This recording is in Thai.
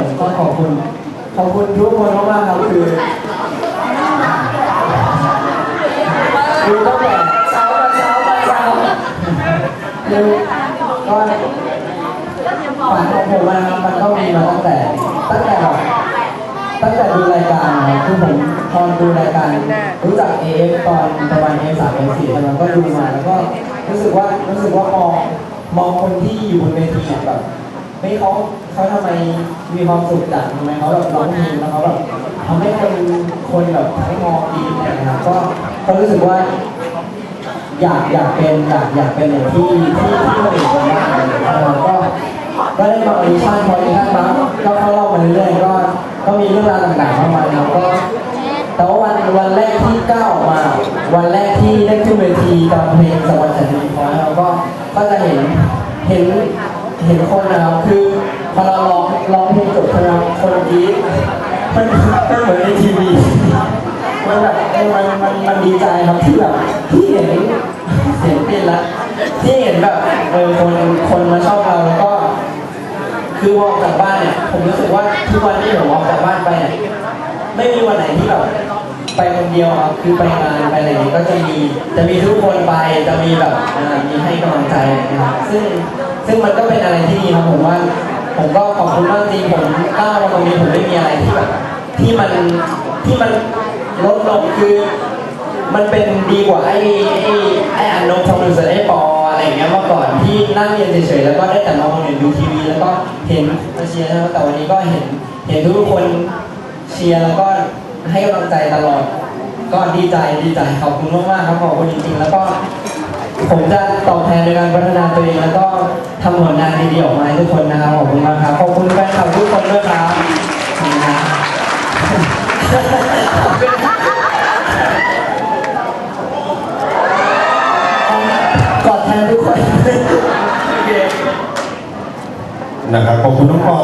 ก็ขอบคุณขอบคุณทุกคนมากๆครับคือคือตั้งแต่เช้ามาเช้ามาเช้าคือก็ฝันของผมนะครับมันก็มีมาตั้งแต่ตั้งแต่แบบตั้งแต่ดูรายการคือผมตอนดูรายการรู้จักเอฟตอนประมาณเอฟสามเอฟสี่ตอนนั้นก็ดูมาแล้วก็รู้สึกว่ารู้สึกว่ามองมองคนที่อยู่บนเวทีแบบ เฮ้ยเขาเขาทำไมมีความสุขจังทำไมเขาแบบร้องเพลงแล้วเขาแบบทำให้คนคนแบบให้มองดีอะไรอย่างเงี้ยนะครับก็ก็รู้สึกว่า อยากอยากเป็นอยากอยากเป็นอย่างที่ที่ที่คนอื่นทำได้แล้วก็ก็ได้มาออดิชั่นพอออดิชั่นมาก็เข้ารอบมาเรื่อยๆก็ก็มีเรื่องราวต่างๆมากมายแล้วก็แต่ว่าวันวันแรกที่ก้าวออกมา วันแรกที่ได้ขึ้นเวทีตอนเพลงสวรรค์ฉันดีพอแล้วก็ก็จะเห็นเห็น เห็นคนนะครับคือพอเราร้องร้องเพลงจบใช่ไหมครับคนกรี๊ดมันมันเหมือนในทีวีมันแบบมันมันมันดีใจครับที่แบบที่เห็นเสียงเต้นละที่เห็นแบบเออคนคนมาชอบเราแล้วก็คือพอกจากบ้านเนี่ยผมรู้สึกว่าทุกวันที่ผมออกจากบ้านไปเนี่ยไม่มีวันไหนที่แบบไปคนเดียวครับคือไปงานไปอะไรอย่างงี้ก็จะมีจะมีทุกคนไปจะมีแบบมีให้กำลังใจนะครับซึ่ง ซึ่งมันก็เป็นอะไรที่ดีครับผมว่า ผมก็ขอบคุณมากจริงผมก้าวมาตรงนี้ผมไม่มีอะไรที่แบบที่มันที่มันลดลงคือ มันเป็นดีกว่าไอ้ไอ้ไอ้อันนบทองหรือเสือไอ้ปออะไรเงี้ยเมื่อก่อนที่นั่งเรียนเฉยๆแล้วก็ได้แต่มองเห็นดูทีวี แล้วก็เห็นมาเชียร์แต่วันนี้ก็เห็นเห็นทุกคนเชียร์แล้วก็ให้กำลังใจตลอด ก็ดีใจดีใจขอบคุณมากๆครับขอบคุณจริงๆแล้วก็ ผมจะตอบแทนในการพัฒนาตัวเองแล้วก็ทำผลงานดีๆออกมาให้ทุกคนนะครับขอบคุณมากครับขอบคุณแฟนคลับทุกคนด้วยครับกอดแทนทุกคนนะครับขอบคุณน้องปอ